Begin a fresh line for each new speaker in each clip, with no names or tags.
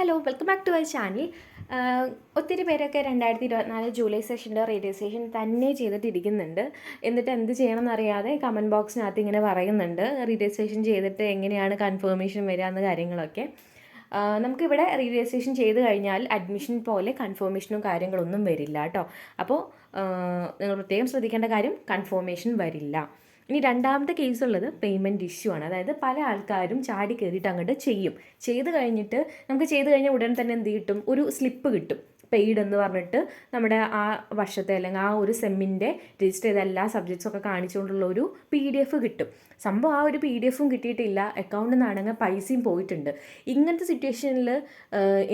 Hello welcome back to my channel ഒത്തിരി പേരൊക്കെ രണ്ടായിരത്തി ഇരുപത്തിനാല് ജൂലൈ സെഷന്റെ റേഡിയോ സ്റ്റേഷൻ തന്നെ ചെയ്തിട്ടിരിക്കുന്നുണ്ട്. എന്നിട്ട് എന്ത് ചെയ്യണം എന്നറിയാതെ കമന്റ് ബോക്സിനകത്ത് ഇങ്ങനെ പറയുന്നുണ്ട്. റേഡിയോ സ്റ്റേഷൻ ചെയ്തിട്ട് എങ്ങനെയാണ് കൺഫേമേഷൻ വരിക എന്ന കാര്യങ്ങളൊക്കെ. ആ, നമുക്കിവിടെ സ്റ്റേഷൻ ചെയ്ത് കഴിഞ്ഞാൽ അഡ്മിഷൻ പോലെ കൺഫർമേഷനും കാര്യങ്ങളൊന്നും വരില്ല കേട്ടോ. അപ്പോൾ നിങ്ങൾ പ്രത്യേകം ശ്രദ്ധിക്കേണ്ട കാര്യം കൺഫർമേഷൻ വരില്ല. ഇനി രണ്ടാമത്തെ കേസ് ഉള്ളത് പേയ്മെന്റ് ഇഷ്യൂ ആണ്. അതായത് പല ആൾക്കാരും ചാടി കയറിയിട്ട് അങ്ങോട്ട് ചെയ്യും. ചെയ്ത് കഴിഞ്ഞിട്ട് നമുക്ക് ചെയ്ത് കഴിഞ്ഞാൽ ഉടൻ തന്നെ എന്ത് കിട്ടും? ഒരു സ്ലിപ്പ് കിട്ടും. പെയ്ഡ് എന്ന് പറഞ്ഞിട്ട് നമ്മുടെ ആ വർഷത്തെ അല്ലെങ്കിൽ ആ ഒരു സെമ്മിന്റെ രജിസ്റ്റർ ചെയ്ത എല്ലാ സബ്ജക്ട്സും ഒക്കെ കാണിച്ചുകൊണ്ടുള്ള ഒരു പി ഡി എഫ് കിട്ടും. സംഭവം ആ ഒരു പി ഡി എഫും കിട്ടിയിട്ടില്ല. അക്കൗണ്ടിൽ നിന്നാണെങ്കിൽ പൈസയും പോയിട്ടുണ്ട്. ഇങ്ങനത്തെ സിറ്റുവേഷനിൽ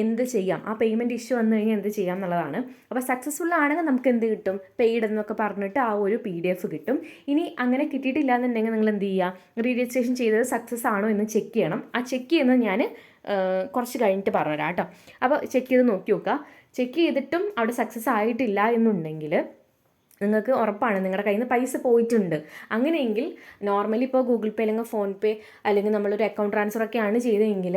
എന്ത് ചെയ്യാം? ആ പേയ്മെന്റ് ഇഷ്യൂ വന്നു കഴിഞ്ഞാൽ എന്ത് ചെയ്യാം എന്നുള്ളതാണ്. അപ്പോൾ സക്സസ്ഫുൾ ആണെങ്കിൽ നമുക്ക് എന്ത് കിട്ടും? പെയ്ഡ് എന്നൊക്കെ പറഞ്ഞിട്ട് ആ ഒരു പി ഡി എഫ് കിട്ടും. ഇനി അങ്ങനെ കിട്ടിയിട്ടില്ല എന്നുണ്ടെങ്കിൽ നിങ്ങൾ എന്ത് ചെയ്യുക? റീ രജിസ്ട്രേഷൻ ചെയ്തത് സക്സസ് ആണോ എന്ന് ചെക്ക് ചെയ്യണം. ആ ചെക്ക് ചെയ്യുന്നത് ഞാൻ കുറച്ച് കഴിഞ്ഞിട്ട് പറഞ്ഞുതരാം കേട്ടോ. അപ്പോൾ ചെക്ക് ചെയ്ത് നോക്കി നോക്കുക. ചെക്ക് ചെയ്തിട്ടും അവിടെ സക്സസ് ആയിട്ടില്ല എന്നുണ്ടെങ്കിൽ നിങ്ങൾക്ക് ഉറപ്പാണ് നിങ്ങളുടെ കയ്യിൽ നിന്ന് പൈസ പോയിട്ടുണ്ട്. അങ്ങനെയെങ്കിൽ നോർമലി ഇപ്പോൾ ഗൂഗിൾ പേ അല്ലെങ്കിൽ ഫോൺ പേ അല്ലെങ്കിൽ നമ്മളൊരു അക്കൗണ്ട് ട്രാൻസ്ഫർ ഒക്കെയാണ് ചെയ്തതെങ്കിൽ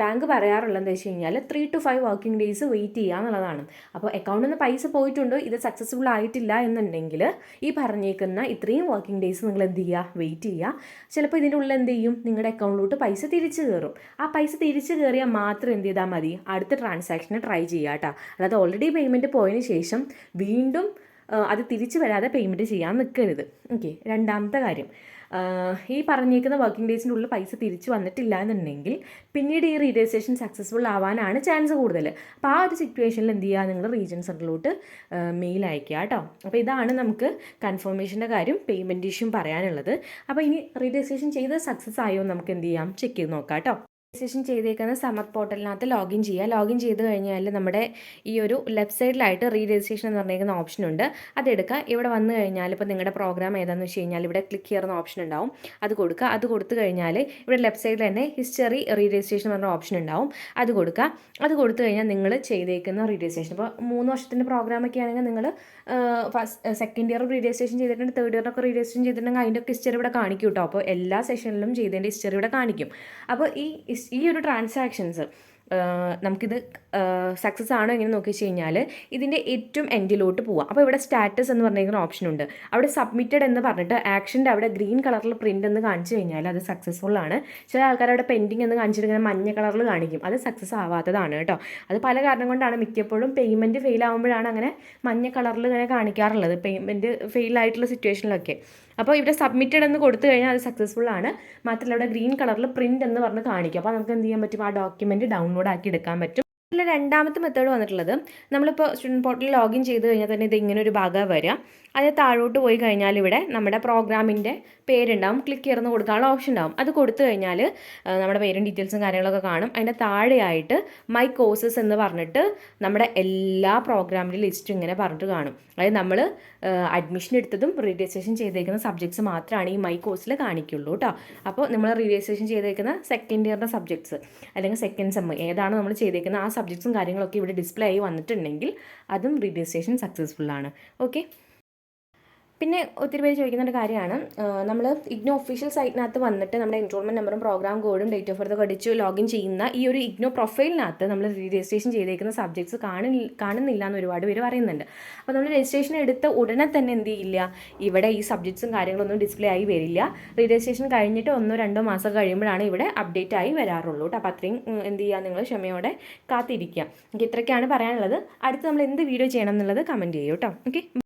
ബാങ്ക് പറയാറുള്ളത് എന്താ വെച്ച് കഴിഞ്ഞാൽ three two five working days wait ചെയ്യുക എന്നുള്ളതാണ്. അപ്പോൾ അക്കൗണ്ടിൽ നിന്ന് പൈസ പോയിട്ടുണ്ടോ ഇത് സക്സസ്ഫുൾ ആയിട്ടില്ല എന്നുണ്ടെങ്കിൽ ഈ പറഞ്ഞേക്കുന്ന ഇത്രയും വർക്കിംഗ് ഡേയ്സ് നിങ്ങൾ എന്ത് ചെയ്യുക വെയിറ്റ് ചെയ്യുക. ചിലപ്പോൾ ഇതിന്റെ ഉള്ളിൽ എന്ത് ചെയ്യും നിങ്ങളുടെ അക്കൗണ്ടിലോട്ട് പൈസ തിരിച്ചു കയറും ആ പൈസ തിരിച്ചു കയറിയാൽ മാത്രം എന്ത് ചെയ്താൽ മതി അടുത്ത ട്രാൻസാക്ഷന് ട്രൈ ചെയ്യുക കേട്ടോ. അതായത് ഓൾറെഡി പേയ്മെന്റ് പോയതിന് ശേഷം വീണ്ടും അത് തിരിച്ചു വരാതെ പേയ്മെന്റ് ചെയ്യാൻ നിൽക്കരുത് ഓക്കെ രണ്ടാമത്തെ കാര്യം. ഈ പറഞ്ഞേക്കുന്ന വർക്കിംഗ് ഡേയ്സിന്റെ ഉള്ളിൽ പൈസ തിരിച്ചു വന്നിട്ടില്ല എന്നുണ്ടെങ്കിൽ പിന്നീട് ഈ റീജിസ്ട്രേഷൻ സക്സസ്ഫുൾ ആവാനാണ് ചാൻസ് കൂടുതൽ. അപ്പോൾ ആ ഒരു സിറ്റുവേഷനിൽ എന്ത് ചെയ്യുക നിങ്ങൾ റീജിയൻ സെന്ററിലോട്ട് മെയിൽ അയക്കുക കേട്ടോ. അപ്പോൾ ഇതാണ് നമുക്ക് കൺഫർമേഷന്റെ കാര്യം പേയ്മെന്റ് ഇഷ്യൂ പറയാനുള്ളത്. അപ്പോൾ ഇനി റീജിസ്ട്രേഷൻ ചെയ്ത് സക്സസ് ആയോ നമുക്ക് എന്ത് ചെയ്യാം? ചെക്ക് ചെയ്ത് നോക്കാം കേട്ടോ. രജിസ്ട്രേഷൻ ചെയ്തേക്കുന്ന സമർ പോർട്ടലിനകത്ത് ലോഗിൻ ചെയ്യുക. ലോഗിൻ ചെയ്ത് കഴിഞ്ഞാൽ നമ്മുടെ ഈ ഒരു ലെഫ്റ്റ് സൈഡിലായിട്ട് റീ രജിസ്ട്രേഷൻ എന്ന് പറഞ്ഞിരിക്കുന്ന ഓപ്ഷൻ ഉണ്ട്. അതെടുക്കുക. ഇവിടെ വന്നു കഴിഞ്ഞാൽ ഇപ്പോൾ നിങ്ങളുടെ പ്രോഗ്രാം ഏതാണെന്ന് വെച്ച് കഴിഞ്ഞാൽ ഇവിടെ ക്ലിക്ക് ചെയ്യുന്ന ഓപ്ഷൻ ഉണ്ടാവും. അത് കൊടുക്കുക. അത് കൊടുത്തു കഴിഞ്ഞാൽ ഇവിടെ ലെഫ്റ്റ് സൈഡിൽ തന്നെ ഹിസ്റ്ററി റീ രജിസ്ട്രേഷൻ എന്ന് പറഞ്ഞ ഓപ്ഷൻ ഉണ്ടാവും. അത് കൊടുക്കുക. അത് കൊടുത്തു കഴിഞ്ഞാൽ നിങ്ങൾ ചെയ്തേക്കുന്ന റീ രജിസ്ട്രേഷൻ ഇപ്പോൾ മൂന്ന് വർഷത്തിന്റെ പ്രോഗ്രാമൊക്കെ ആണെങ്കിൽ നിങ്ങൾ first second year re registration ചെയ്തിട്ടുണ്ട്. തേർഡ് ഇയറിനൊക്കെ റീ രജിസ്ട്രേഷൻ ചെയ്തിട്ടുണ്ടെങ്കിൽ അതിന്റെ ഒക്കെ ഹിസ്റ്ററി ഇവിടെ കാണിക്കും കേട്ടോ അപ്പോൾ എല്ലാ സെഷനിലും ചെയ്തതിന്റെ ഹിസ്റ്ററി ഇവിടെ കാണിക്കും. അപ്പോൾ ഈ ഈ ഒരു ട്രാൻസാക്ഷൻസ് നമുക്കിത് സക്സസ് ആണോ എങ്ങനെ നോക്കി വെച്ച് കഴിഞ്ഞാൽ ഇതിന്റെ ഏറ്റവും എൻഡിലോട്ട് പോവാം. അപ്പോൾ ഇവിടെ സ്റ്റാറ്റസ് എന്ന് പറഞ്ഞിരിക്കുന്ന ഓപ്ഷൻ ഉണ്ട്. അവിടെ സബ്മിറ്റഡ് എന്ന് പറഞ്ഞിട്ട് ആക്ഷന്റെ അവിടെ ഗ്രീൻ കളറിൽ പ്രിന്റ് എന്ന് കാണിച്ചു കഴിഞ്ഞാൽ അത് സക്സസ്ഫുൾ ആണ്. ചില ആൾക്കാർ അവിടെ പെൻഡിങ് എന്ന് കാണിച്ചിരിക്കുന്ന മഞ്ഞ കളറിൽ കാണിക്കും. അത് സക്സസ് ആവാത്തതാണ് കേട്ടോ. അത് പല കാരണം കൊണ്ടാണ് മിക്കപ്പോഴും പേയ്മെന്റ് ഫെയിൽ ആകുമ്പോഴാണ് അങ്ങനെ മഞ്ഞ കളറിൽ ഇങ്ങനെ കാണിക്കാറുള്ളത്. പേയ്മെന്റ് ഫെയിൽ ആയിട്ടുള്ള സിറ്റുവേഷനിലൊക്കെ അപ്പോൾ ഇവിടെ സബ്മിറ്റഡ് എന്ന് കൊടുത്തു കഴിഞ്ഞാൽ അത് സക്സസ്ഫുൾ ആണ്. മാത്രമല്ല ഇവിടെ ഗ്രീൻ കളറിൽ പ്രിന്റ് എന്ന് പറഞ്ഞ് കാണിക്കും. അപ്പോൾ നമുക്ക് എന്ത് ചെയ്യാൻ പറ്റും? ആ ഡോക്യുമെന്റ് ഡൗൺലോഡ് ആക്കി എടുക്കാൻ പറ്റും. ഇതിൽ രണ്ടാമത്തെ മെത്തേഡ് വന്നിട്ടുള്ളത് നമ്മളിപ്പോൾ സ്റ്റുഡന്റ് പോർട്ടലിൽ ലോഗിൻ ചെയ്ത് കഴിഞ്ഞാൽ തന്നെ ഇത് ഇങ്ങനെ ഒരു ഭാഗം വരിക. അത് താഴോട്ട് പോയി കഴിഞ്ഞാൽ ഇവിടെ നമ്മുടെ പ്രോഗ്രാമിന്റെ പേരുണ്ടാവും. ക്ലിക്ക് ചെയ്യുന്ന കൊടുക്കാനുള്ള ഓപ്ഷൻ ഉണ്ടാവും. അത് കൊടുത്തു കഴിഞ്ഞാൽ നമ്മുടെ പേരും ഡീറ്റെയിൽസും കാര്യങ്ങളൊക്കെ കാണും. അതിന്റെ താഴെയായിട്ട് മൈ കോഴ്സസ് എന്ന് പറഞ്ഞിട്ട് നമ്മുടെ എല്ലാ പ്രോഗ്രാമിന്റെ ലിസ്റ്റും ഇങ്ങനെ പറഞ്ഞിട്ട് കാണും. അതായത് നമ്മൾ അഡ്മിഷൻ എടുത്തതും രജിസ്ട്രേഷൻ ചെയ്തേക്കുന്ന സബ്ജക്ട്സ് മാത്രമാണ് ഈ മൈ കോഴ്സിൽ കാണിക്കുള്ളൂ കേട്ടോ അപ്പോൾ നമ്മൾ രജിസ്ട്രേഷൻ ചെയ്തേക്കുന്ന സെക്കൻഡ് ഇയറിന്റെ സബ്ജക്ട്സ് അല്ലെങ്കിൽ സെക്കൻഡ് സെമ്മ് ഏതാണ് നമ്മൾ ചെയ്തേക്കുന്ന ആ സബ്ജക്ട്സും കാര്യങ്ങളൊക്കെ ഇവിടെ ഡിസ്പ്ലേ ആയി വന്നിട്ടുണ്ടെങ്കിൽ അതും രജിസ്ട്രേഷൻ സക്സസ്ഫുൾ ആണ്. ഓക്കെ പിന്നെ ഒത്തിരി പേര് ചോദിക്കുന്ന ഒരു കാര്യമാണ്. നമ്മൾ ഇഗ്നോ ഒഫീഷ്യൽ സൈറ്റിനകത്ത് വന്നിട്ട് നമ്മുടെ എൻറോൾമെന്റ് നമ്പറും പ്രോഗ്രാം കോഡും ഡേറ്റ് ഓഫ് ബർത്ത് അടിച്ച് ലോഗിൻ ചെയ്യുന്ന ഈ ഒരു ഇഗ്നോ പ്രൊഫൈലിനകത്ത് നമ്മൾ രജിസ്ട്രേഷൻ ചെയ്തേക്കുന്ന സബ്ജക്ട്സ് കാണുന്നില്ല കാണുന്നില്ല എന്ന് ഒരുപാട് പേര് പറയുന്നുണ്ട്. അപ്പോൾ നമ്മൾ രജിസ്ട്രേഷൻ എടുത്ത ഉടനെ തന്നെ എന്ത് ചെയ്യില്ല? ഇവിടെ ഈ സബ്ജക്ട്സും കാര്യങ്ങളൊന്നും ഡിസ്പ്ലേ ആയി വരില്ല. രജിസ്ട്രേഷൻ കഴിഞ്ഞിട്ട് ഒന്നോ രണ്ടോ മാസം കഴിയുമ്പോഴാണ് ഇവിടെ അപ്ഡേറ്റ് ആയി വരാറുള്ളൂ കേട്ടോ. അപ്പോൾ അത്രയും എന്ത് ചെയ്യുക? നിങ്ങൾ ക്ഷമയോടെ കാത്തിരിക്കുക. എനിക്ക് ഇത്രയൊക്കെയാണ് പറയാനുള്ളത്. അടുത്ത് നമ്മൾ എന്ത് വീഡിയോ ചെയ്യണം എന്നുള്ളത് കമന്റ് ചെയ്യൂ കേട്ടോ. ഓക്കെ